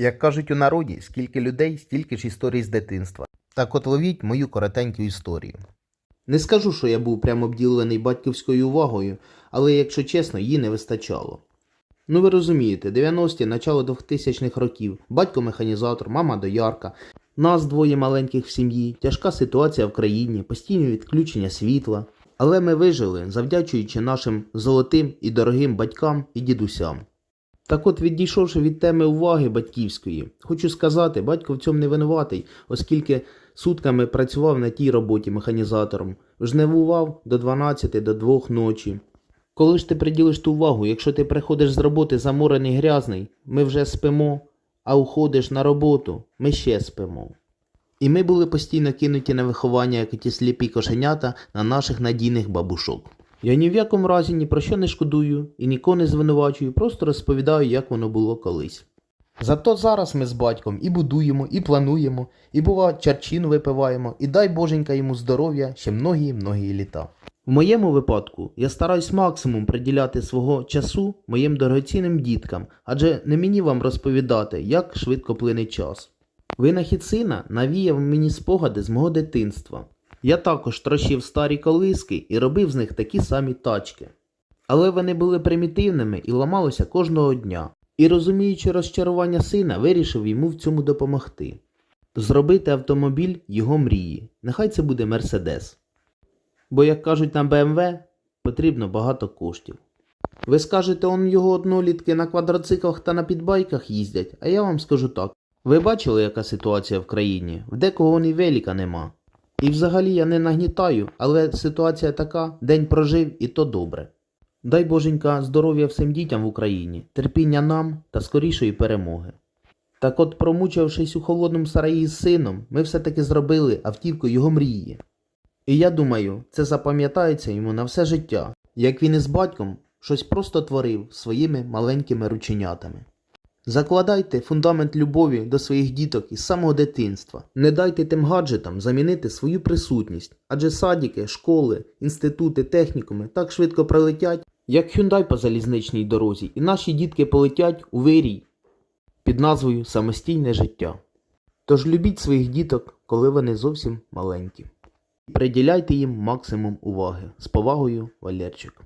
Як кажуть у народі, скільки людей, стільки ж історій з дитинства. Так от ловіть мою коротеньку історію. Не скажу, що я був прямо обділений батьківською увагою, але, якщо чесно, її не вистачало. Ну ви розумієте, 90-ті, начало 2000-х років, батько механізатор, мама доярка, нас двоє маленьких в сім'ї, тяжка ситуація в країні, постійні відключення світла. Але ми вижили, завдячуючи нашим золотим і дорогим батькам і дідусям. Так от, відійшовши від теми уваги батьківської, хочу сказати, батько в цьому не винуватий, оскільки сутками працював на тій роботі механізатором, жнивував до 12 до 2 ночі. Коли ж ти приділиш ту увагу, якщо ти приходиш з роботи заморений грязний, ми вже спимо, а уходиш на роботу, ми ще спимо. І ми були постійно кинуті на виховання, як ті сліпі кошенята на наших надійних бабушок. Я ні в якому разі ні про що не шкодую і нікого не звинувачую, просто розповідаю, як воно було колись. Зато зараз ми з батьком і будуємо, і плануємо, і бува чарчину випиваємо, і дай боженька йому здоров'я ще многії-многії літа. В моєму випадку я стараюсь максимум приділяти свого часу моїм дорогоцінним діткам, адже не мені вам розповідати, як швидко плине час. Винахід сина навіяв мені спогади з мого дитинства. Я також трощив старі колиски і робив з них такі самі тачки. Але вони були примітивними і ламалися кожного дня. І розуміючи розчарування сина, вирішив йому в цьому допомогти. Зробити автомобіль його мрії. Нехай це буде Мерседес. Бо, як кажуть на БМВ, потрібно багато коштів. Ви скажете, он його однолітки на квадроциклах та на підбайках їздять, а я вам скажу так. Ви бачили, яка ситуація в країні? В декого вони велика нема. І взагалі я не нагнітаю, але ситуація така, день прожив і то добре. Дай боженька здоров'я всім дітям в Україні, терпіння нам та скорішої перемоги. Так от, промучившись у холодному сараї з сином, ми все-таки зробили автівку його мрії. І я думаю, це запам'ятається йому на все життя, як він із батьком щось просто творив своїми маленькими рученятами. Закладайте фундамент любові до своїх діток із самого дитинства. Не дайте тим гаджетам замінити свою присутність, адже садики, школи, інститути, технікуми так швидко пролетять, як Hyundai по залізничній дорозі, і наші дітки полетять у вирій під назвою Самостійне життя. Тож любіть своїх діток, коли вони зовсім маленькі. Приділяйте їм максимум уваги. З повагою, Валерчик.